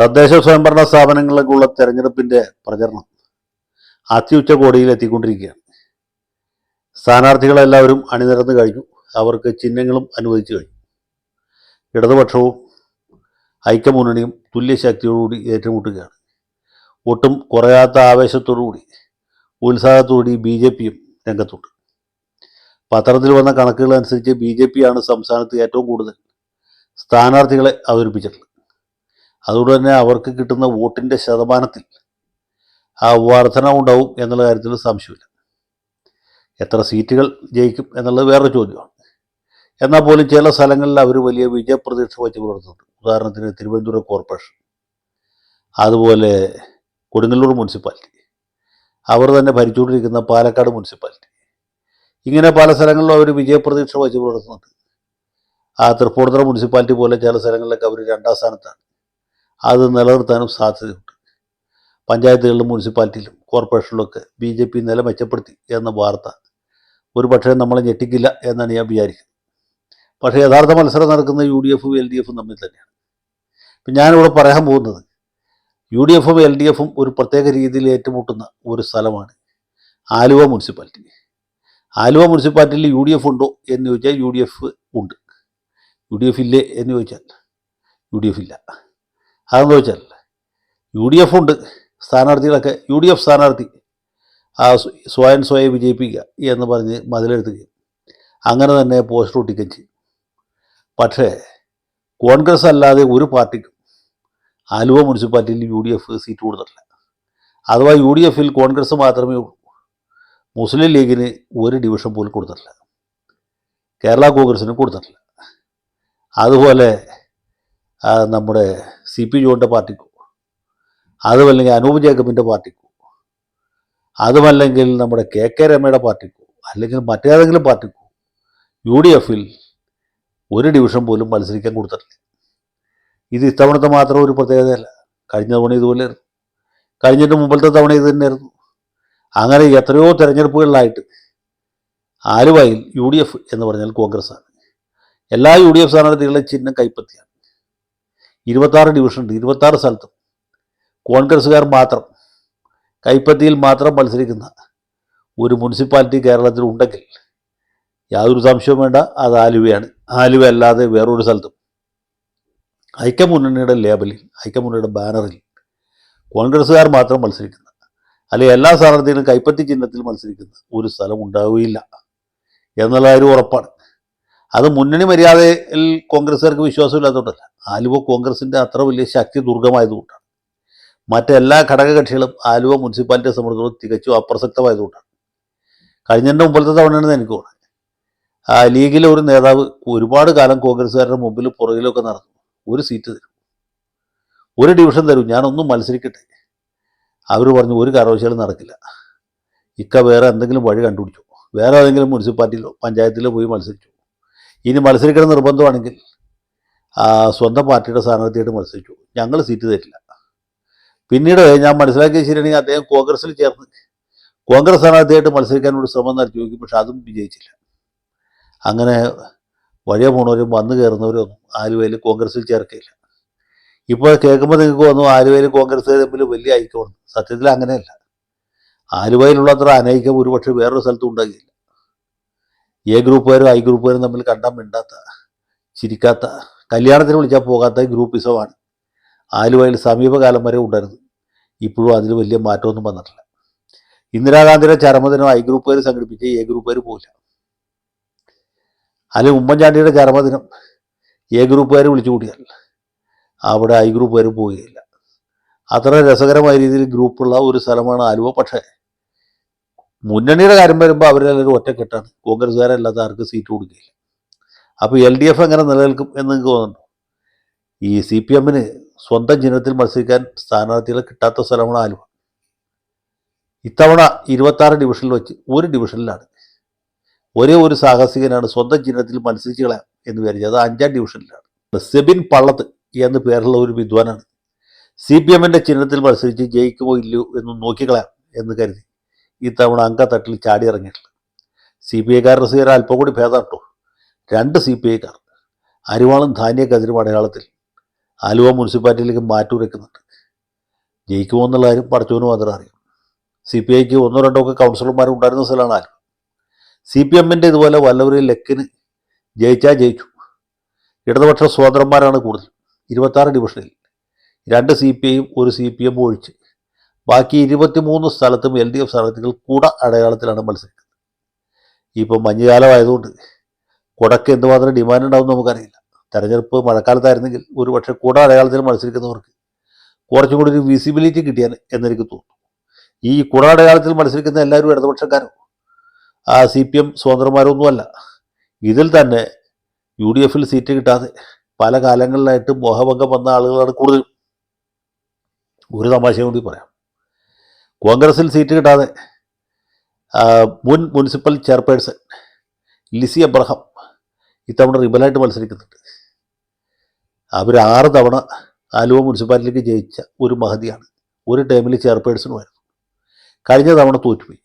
തദ്ദേശ സ്വയംഭരണ സ്ഥാപനങ്ങളിലേക്കുള്ള തെരഞ്ഞെടുപ്പിന്റെ പ്രചരണം അത്യുച്ച കോടിയിൽ എത്തിക്കൊണ്ടിരിക്കുകയാണ് സ്ഥാനാർത്ഥികളെല്ലാവരും അണിനിരന്ന് കഴിഞ്ഞു. അവർക്ക് ചിഹ്നങ്ങളും അനുവദിച്ചു കഴിഞ്ഞു. ഇടതുപക്ഷവും ഐക്യമുന്നണിയും തുല്യശക്തിയോടുകൂടി ഏറ്റുമുട്ടുകയാണ്. ഒട്ടും കുറയാത്ത ആവേശത്തോടുകൂടി ഉത്സാഹത്തോടുകൂടി ബി ജെ പിയും രംഗത്തുണ്ട്. പത്രത്തിൽ വന്ന കണക്കുകൾ അനുസരിച്ച് ബി ജെ പിയാണ് സംസ്ഥാനത്ത് ഏറ്റവും കൂടുതൽ സ്ഥാനാർത്ഥികളെ അവതരിപ്പിച്ചിട്ടുള്ളത്. അതുകൊണ്ട് തന്നെ അവർക്ക് കിട്ടുന്ന വോട്ടിന്റെ ശതമാനത്തിൽ ആ വർധന ഉണ്ടാവും എന്നുള്ള കാര്യത്തിൽ സംശയമില്ല. എത്ര സീറ്റുകൾ ജയിക്കും എന്നുള്ളത് വേറൊരു ചോദ്യമാണ്. എന്നാൽ പോലും ചില സ്ഥലങ്ങളിൽ അവർ വലിയ വിജയപ്രതീക്ഷ വെച്ച് പുലർത്തുന്നുണ്ട്. ഉദാഹരണത്തിന് തിരുവനന്തപുരം കോർപ്പറേഷൻ അതുപോലെ കൊടുങ്ങല്ലൂർ മുനിസിപ്പാലിറ്റി അവർ തന്നെ ഭരിച്ചുകൊണ്ടിരിക്കുന്ന പാലക്കാട് മുനിസിപ്പാലിറ്റി. ഇങ്ങനെ പല സ്ഥലങ്ങളിലും അവർ വിജയപ്രതീക്ഷ വെച്ച് പുലർത്തുന്നുണ്ട്. ആ തൃപ്പൂണിത്തുറ മുനിസിപ്പാലിറ്റി പോലെ ചില സ്ഥലങ്ങളിലൊക്കെ അവർ രണ്ടാം സ്ഥാനത്താണ്. അത് നിലനിർത്താനും സാധ്യതയുണ്ട്. പഞ്ചായത്തുകളിലും മുനിസിപ്പാലിറ്റിയിലും കോർപ്പറേഷനിലൊക്കെ ബി ജെ പി നില മെച്ചപ്പെടുത്തി എന്ന വാർത്ത ഒരു പക്ഷേ നമ്മളെ ഞെട്ടിക്കില്ല എന്നാണ് ഞാൻ വിചാരിക്കുന്നത്. പക്ഷേ യഥാർത്ഥ മത്സരം നടക്കുന്ന യു ഡി എഫും എൽ ഡി എഫും തമ്മിൽ തന്നെയാണ്. ഇപ്പം ഞാനിവിടെ പറയാൻ പോകുന്നത് യു ഡി എഫും എൽ ഡി എഫും ഒരു പ്രത്യേക രീതിയിൽ ഏറ്റുമുട്ടുന്ന ഒരു സ്ഥലമാണ് ആലുവ മുനിസിപ്പാലിറ്റി. ആലുവ മുനിസിപ്പാലിറ്റിയിൽ യു ഡി എഫ് ഉണ്ടോ എന്ന് ചോദിച്ചാൽ യു ഡി എഫ് ഉണ്ട്. യു ഡി എഫ് ഇല്ലേ എന്ന് ചോദിച്ചാൽ യു ഡി എഫ് ഇല്ല. അതെന്ന് വെച്ചാൽ യു ഡി എഫ് ഉണ്ട് സ്ഥാനാർത്ഥികളൊക്കെ യു ഡി എഫ് സ്ഥാനാർത്ഥി ആ സ്വയം സ്വയം വിജയിപ്പിക്കുക എന്ന് പറഞ്ഞ് മതിലെഴുത്തുകയും അങ്ങനെ തന്നെ പോസ്റ്റർ ഒട്ടിക്കുകയും ചെയ്യും. പക്ഷേ കോൺഗ്രസ് അല്ലാതെ ഒരു പാർട്ടിക്കും ആലുവ മുനിസിപ്പാലിറ്റിയിൽ യു ഡി എഫ് സീറ്റ് കൊടുത്തിട്ടില്ല. അഥവാ യു ഡി എഫിൽ കോൺഗ്രസ് മാത്രമേ ഉള്ളൂ മുസ്ലിം ലീഗിന് ഒരു ഡിവിഷൻ പോലും കൊടുത്തിട്ടില്ല. കേരള കോൺഗ്രസിന് കൊടുത്തിട്ടില്ല. അതുപോലെ നമ്മുടെ സി പി ജോണിന്റെ പാർട്ടിക്കോ? അതുമല്ലെങ്കിൽ അനൂപ് ജേക്കബിന്റെ പാർട്ടിക്കോ? അതുമല്ലെങ്കിൽ നമ്മുടെ കെ കെ രമയുടെ പാർട്ടിക്കോ? അല്ലെങ്കിൽ മറ്റേതെങ്കിലും പാർട്ടിക്കോ? യു ഡി എഫിൽ ഒരു ഡിവിഷൻ പോലും മത്സരിക്കാൻ കൊടുത്തിട്ടില്ല. ഇത് ഇത്തവണത്തെ മാത്രം ഒരു പ്രത്യേകതയല്ല. കഴിഞ്ഞ തവണ ഇതുപോലെയായിരുന്നു. കഴിഞ്ഞിട്ട് മുമ്പത്തെ തവണ ഇത് തന്നെയായിരുന്നു. അങ്ങനെ എത്രയോ തിരഞ്ഞെടുപ്പുകളിലായിട്ട് ആലുവയിൽ യു ഡി എഫ് എന്ന് പറഞ്ഞാൽ കോൺഗ്രസ്സാണ്. എല്ലാ യു ഡി എഫ് സ്ഥാനാർത്ഥികളുടെ ചിഹ്നം കൈപ്പത്തിയാണ്. ഇരുപത്താറ് ഡിവിഷൻ ഉണ്ട് ഇരുപത്താറ് സ്ഥലത്തും. കോൺഗ്രസ്സുകാർ മാത്രം കൈപ്പത്തിയിൽ മാത്രം മത്സരിക്കുന്ന ഒരു മുനിസിപ്പാലിറ്റി കേരളത്തിൽ ഉണ്ടെങ്കിൽ യാതൊരു സംശയവും വേണ്ട അത് ആലുവയാണ്. ആലുവ അല്ലാതെ വേറൊരു സ്ഥലത്തും. ഐക്യമുന്നണിയുടെ ലേബലിൽ ഐക്യമുന്നണിയുടെ ബാനറിൽ കോൺഗ്രസ്സുകാർ മാത്രം മത്സരിക്കുന്ന അല്ലെങ്കിൽ എല്ലാ സ്ഥാനാർത്ഥികളും കൈപ്പത്തി ചിഹ്നത്തിൽ മത്സരിക്കുന്ന ഒരു സ്ഥലം ഉണ്ടാവുകയില്ല. എന്നുള്ള കാര്യം ഉറപ്പാണ്. അത് മുന്നണി മര്യാദയിൽ കോൺഗ്രസ്സുകാർക്ക് വിശ്വാസമില്ലാത്തതുകൊണ്ടല്ല. ആലുവ കോൺഗ്രസിന്റെ അത്ര വലിയ ശക്തി ദുർഗമായതുകൊണ്ടാണ്. മറ്റെല്ലാ ഘടകകക്ഷികളും ആലുവ മുനിസിപ്പാലിറ്റിയെ സംബന്ധിച്ചിടത്തോളം തികച്ചും അപ്രസക്തമായതുകൊണ്ടാണ്. കഴിഞ്ഞതിന്റെ മുമ്പത്തെ തവണയാണെന്ന് എനിക്ക് തോന്നുന്നത് ആ ലീഗിലെ ഒരു നേതാവ് ഒരുപാട് കാലം കോൺഗ്രസ്സുകാരുടെ മുമ്പിൽ പുറകിലൊക്കെ നടന്നു. ഒരു സീറ്റ് തരും. ഒരു ഡിവിഷൻ തരും. ഞാനൊന്നും മത്സരിക്കട്ടെ. അവർ പറഞ്ഞു ഒരു കാരണവശാലും നടക്കില്ല. ഇക്ക വേറെ എന്തെങ്കിലും വഴി കണ്ടുപിടിച്ചു. വേറെ ഏതെങ്കിലും മുനിസിപ്പാലിറ്റിയിലോ പഞ്ചായത്തിലോ പോയി മത്സരിച്ചു. ഇനി മത്സരിക്കണം നിർബന്ധമാണെങ്കിൽ സ്വന്തം പാർട്ടിയുടെ സ്ഥാനാർത്ഥിയായിട്ട് മത്സരിച്ചു. ഞങ്ങൾ സീറ്റ് തരില്ല. പിന്നീട് ഞാൻ മനസ്സിലാക്കിയ ശരിയാണെങ്കിൽ അദ്ദേഹം കോൺഗ്രസിൽ ചേർന്ന് കോൺഗ്രസ് സ്ഥാനാർത്ഥിയായിട്ട് മത്സരിക്കാനുള്ള ശ്രമം നടത്തി നോക്കി പക്ഷെ അതും വിജയിച്ചില്ല. അങ്ങനെ വഴിയ പോണവരും വന്നു കയറുന്നവരും ഒന്നും ആലുവയിൽ കോൺഗ്രസിൽ ചേർക്കില്ല ഇപ്പോൾ കേൾക്കുമ്പോൾ നിങ്ങൾക്ക് വന്നു ആലുവയിൽ കോൺഗ്രസ് തമ്മിൽ വലിയ ഐക്യമാണ്. സത്യത്തിൽ അങ്ങനെയല്ല. ആലുവയിലുള്ള അത്ര അനൈക്യം ഒരുപക്ഷെ വേറൊരു സ്ഥലത്തും ഉണ്ടാകില്ല. എ ഗ്രൂപ്പുകാരും ഐ ഗ്രൂപ്പുകാരും തമ്മിൽ കണ്ടാൽ മിണ്ടാത്ത ചിരിക്കാത്ത കല്യാണത്തിന് വിളിച്ചാൽ പോകാത്ത ഗ്രൂപ്പിസമാണ് ആലുവയിൽ സമീപകാലം വരെ ഉണ്ടായിരുന്നു. ഇപ്പോഴും അതിൽ വലിയ മാറ്റമൊന്നും വന്നിട്ടില്ല. ഇന്ദിരാഗാന്ധിയുടെ ചരമദിനം ഐ ഗ്രൂപ്പുകാർ സംഘടിപ്പിച്ച് എ ഗ്രൂപ്പുകാർ പോയില്ല അല്ലെങ്കിൽ ഉമ്മൻചാണ്ടിയുടെ ചരമദിനം എ ഗ്രൂപ്പുകാർ വിളിച്ചു കൂടിയാൽ അവിടെ ഐ ഗ്രൂപ്പുകാർ പോവുകയില്ല. അത്ര രസകരമായ രീതിയിൽ ഗ്രൂപ്പുള്ള ഒരു സ്ഥലമാണ് ആലുവ. പക്ഷേ മുന്നണിയുടെ കാര്യം വരുമ്പോൾ അവരെല്ലാവരും ഒറ്റക്കെട്ടാണ്. കോൺഗ്രസ്സുകാരല്ലാത്ത ആർക്ക് സീറ്റ് കൊടുക്കില്ല. അപ്പോൾ എൽ ഡി എഫ് എങ്ങനെ നിലനിൽക്കും എന്ന് നിങ്ങൾക്ക് തോന്നുന്നു ഈ സി പി എമ്മിന് സ്വന്തം ചിഹ്നത്തിൽ മത്സരിക്കാൻ സ്ഥാനാർത്ഥികളെ കിട്ടാത്ത സ്ഥലമാണ് ആലുവ. ഇത്തവണ ഇരുപത്താറ് ഡിവിഷനിൽ വെച്ച് ഒരു ഡിവിഷനിലാണ് ഒരേ ഒരു സാഹസികനാണ് സ്വന്തം ചിഹ്നത്തിൽ മത്സരിച്ച് കളയാം എന്ന് വിചാരിച്ചത് അത് അഞ്ചാം ഡിവിഷനിലാണ് സെബിൻ പള്ളത്ത് എന്ന് പേരുള്ള ഒരു വിദ്വാനാണ്. സി പി എമ്മിന്റെ ചിഹ്നത്തിൽ മത്സരിച്ച് ജയിക്കുമോ ഇല്ലയോ എന്ന് നോക്കിക്കളയാം എന്ന് കരുതി. ഇത്തവണ അങ്കത്തട്ടിൽ ചാടി ഇറങ്ങിയിട്ടുള്ളത് സി പി ഐക്കാരുടെ സ്വീകരണം അല്പം കൂടി ഭേദം കേട്ടോ രണ്ട് സി പി ഐക്കാർ അരിവാളും ധാന്യ കതിരും അടയാളത്തിൽ ആലുവ മുനിസിപ്പാലിറ്റിയിലേക്ക് മാറ്റുരയ്ക്കുന്നുണ്ട് ജയിക്കുമോ എന്നുള്ള കാര്യം പഠിച്ചവന് മാത്രം അറിയാം. സി പി ഐക്ക് ഒന്നോ രണ്ടോ ഒക്കെ കൗൺസിലർമാരും ഉണ്ടായിരുന്ന സ്ഥലമാണ് ആലുവ. സി പി എമ്മിന്റെ ഇതുപോലെ വല്ലവരെയും ലക്കിന് ജയിച്ചാൽ ജയിച്ചു ഇടതുപക്ഷ സ്വതന്ത്രന്മാരാണ് കൂടുതൽ. ഇരുപത്താറ് ഡിവിഷനിൽ രണ്ട് സി പി ഐയും ഒരു സി പി എമ്മും ഒഴിച്ച് ബാക്കി ഇരുപത്തിമൂന്ന് സ്ഥലത്തും എൽ ഡി എഫ് സ്ഥാനാർത്ഥികൾ കുട അടയാളത്തിലാണ് മത്സരിക്കുന്നത്. ഇപ്പം മഞ്ഞുകാലമായതുകൊണ്ട് കുടക്ക് എന്തുമാത്രം ഡിമാൻഡ് ഉണ്ടാവും നമുക്കറിയില്ല. തെരഞ്ഞെടുപ്പ് മഴക്കാലത്തായിരുന്നെങ്കിൽ ഒരു പക്ഷേ കുട അടയാളത്തിൽ മത്സരിക്കുന്നവർക്ക് കുറച്ചും കൂടി ഒരു വിസിബിലിറ്റി കിട്ടിയാൽ എന്നെനിക്ക് തോന്നുന്നു. ഈ കുട അടയാളത്തിൽ മത്സരിക്കുന്ന എല്ലാവരും ഇടതുപക്ഷക്കാരോ ആ സി പി എം സ്വതന്ത്രമാരൊന്നുമല്ല ഇതിൽ തന്നെ യു ഡി എഫിൽ സീറ്റ് കിട്ടാതെ പല കാലങ്ങളിലായിട്ട് മോഹഭംഗം വന്ന ആളുകളാണ് കൂടുതലും. ഒരു തമാശയും കൂടി പറയാം. കോൺഗ്രസിൽ സീറ്റ് കിട്ടാതെ മുൻ മുനിസിപ്പൽ ചെയർപേഴ്സൺ ലിസി അബ്രഹാം ഇത്തവണ റിബലായിട്ട് മത്സരിക്കുന്നുണ്ട്. അവർ ആറ് തവണ ആലുവ മുനിസിപ്പാലിറ്റിക്ക് ജയിച്ച ഒരു മഹതിയാണ്. ഒരു ടൈമിൽ ചെയർപേഴ്സണുമായിരുന്നു. കഴിഞ്ഞ തവണ തോറ്റുപോയി.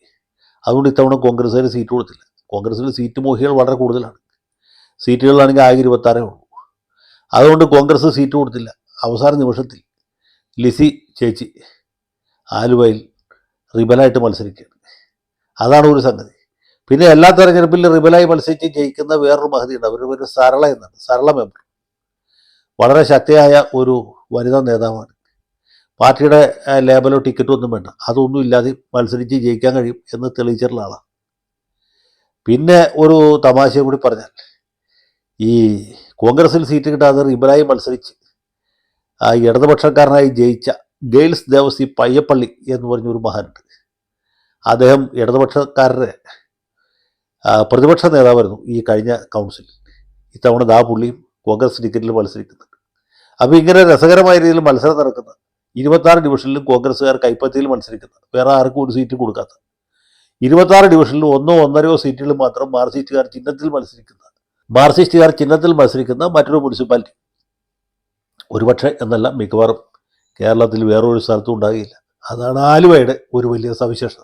അതുകൊണ്ട് ഇത്തവണ കോൺഗ്രസ്സുകാർ സീറ്റ് കൊടുത്തില്ല. കോൺഗ്രസ്സിൽ സീറ്റ് മോഹികൾ വളരെ കൂടുതലാണ്. സീറ്റുകളിലാണെങ്കിൽ ആകെ ഇരുപത്താറേ ഉള്ളൂ. അതുകൊണ്ട് കോൺഗ്രസ് സീറ്റ് കൊടുത്തില്ല. അവസാന നിമിഷത്തിൽ ലിസി ചേച്ചി ആലുവയിൽ റിബലായിട്ട് മത്സരിക്കുകയാണ് അതാണ് ഒരു സംഗതി. പിന്നെ എല്ലാ തെരഞ്ഞെടുപ്പിലും റിബലായി മത്സരിച്ച് ജയിക്കുന്ന വേറൊരു മഹതിയുണ്ട്. അവരുടെ പേര് സരള എന്നാണ്. സരള മെമ്പർ. വളരെ ശക്തിയായ ഒരു വനിതാ നേതാവാണ്. പാർട്ടിയുടെ ലേബലോ ടിക്കറ്റോ ഒന്നും വേണ്ട. അതൊന്നും ഇല്ലാതെ മത്സരിച്ച് ജയിക്കാൻ കഴിയും എന്ന് തെളിയിച്ചിട്ടുള്ള ആളാണ് പിന്നെ ഒരു തമാശയും കൂടി പറഞ്ഞാൽ ഈ കോൺഗ്രസിൽ സീറ്റ് കിട്ടാതെ റിബലായി മത്സരിച്ച് ഇടതുപക്ഷക്കാരനായി ജയിച്ച ഗെയിൽസ് ദേവസി പയ്യപ്പള്ളി എന്ന് പറഞ്ഞൊരു മഹാനുണ്ട്. അദ്ദേഹം ഇടതുപക്ഷക്കാരുടെ പ്രതിപക്ഷ നേതാവായിരുന്നു ഈ കഴിഞ്ഞ കൗൺസിൽ ഇത്തവണ ദാ പുള്ളിയും കോൺഗ്രസ് ടിക്കറ്റിൽ മത്സരിക്കുന്നുണ്ട്. അപ്പോൾ ഇങ്ങനെ രസകരമായ രീതിയിൽ മത്സരം നടക്കുന്ന ഇരുപത്താറ് ഡിവിഷനിലും കോൺഗ്രസ്സുകാർ കൈപ്പത്തിയിൽ മത്സരിക്കുന്ന വേറെ ആർക്കും ഒരു സീറ്റ് കൊടുക്കാത്ത. ഇരുപത്താറ് ഡിവിഷനിലും ഒന്നോ ഒന്നരയോ സീറ്റുകൾ മാത്രം മാർസിസ്റ്റുകാർ ചിഹ്നത്തിൽ മത്സരിക്കുന്ന മാർസിസ്റ്റുകാർ ചിഹ്നത്തിൽ മത്സരിക്കുന്ന മറ്റൊരു മുനിസിപ്പാലിറ്റി ഒരുപക്ഷെ എന്നല്ല മിക്കവാറും കേരളത്തിൽ വേറൊരു സ്ഥലത്തും ഉണ്ടാകില്ല. അതാണ് ആലുവയുടെ ഒരു വലിയ സവിശേഷത.